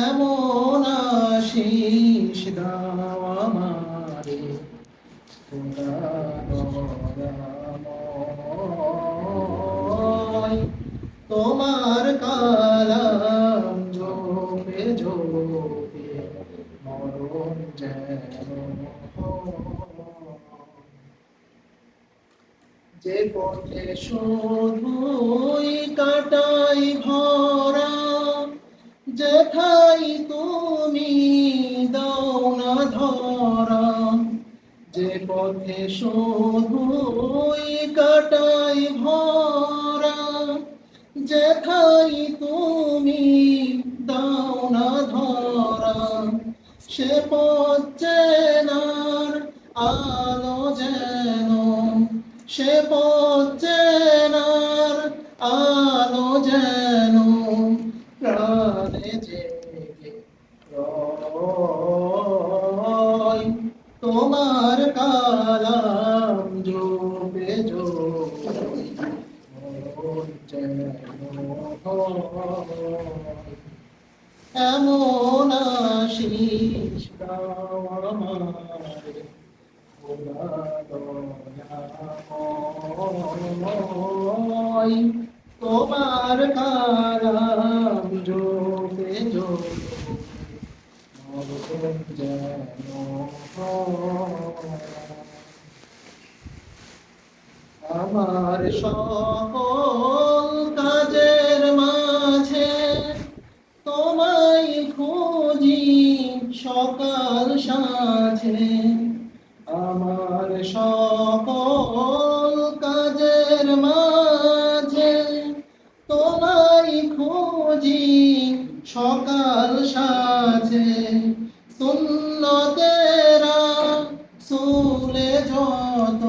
এমন আশিস দাও তোমার কালাম জোপে জোপে মরণ যেন। যে পথে শুধুই ভরা যেথাই তুমি দাও না ধরা। যে পথে শুধুই কাটাই ভরা। যেথাই তুমি দাও না ধরা। সে পথ চেনার আলো যেন, সে পথ চেনার আলো যেন জেগে। তোমার কালাম হয়। এমন আশিস আমারে তোমার কালাম জোবে জোবে মরণ যেন হয়। আমার সকল কাজের মাঝে তোমায় খুঁজি সকাল সাঁঝে। আমার সকল কাজের মাঝে তোমায় খুঁজি সকাল সাঁঝে। সুন্নতেরা সুলে যত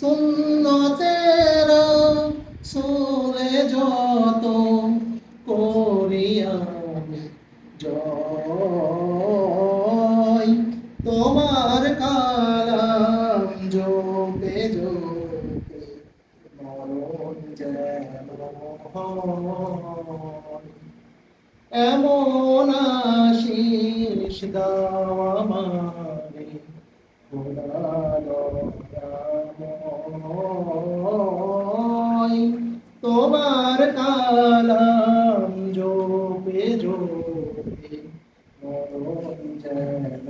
সুন্নতেরা সুলে যত করিয়া জয়। তোমার কালাম জোপে জোপে মরণ যেন শেষ দামারে তোমার কালাম জোপে জোপে মরণ যেন।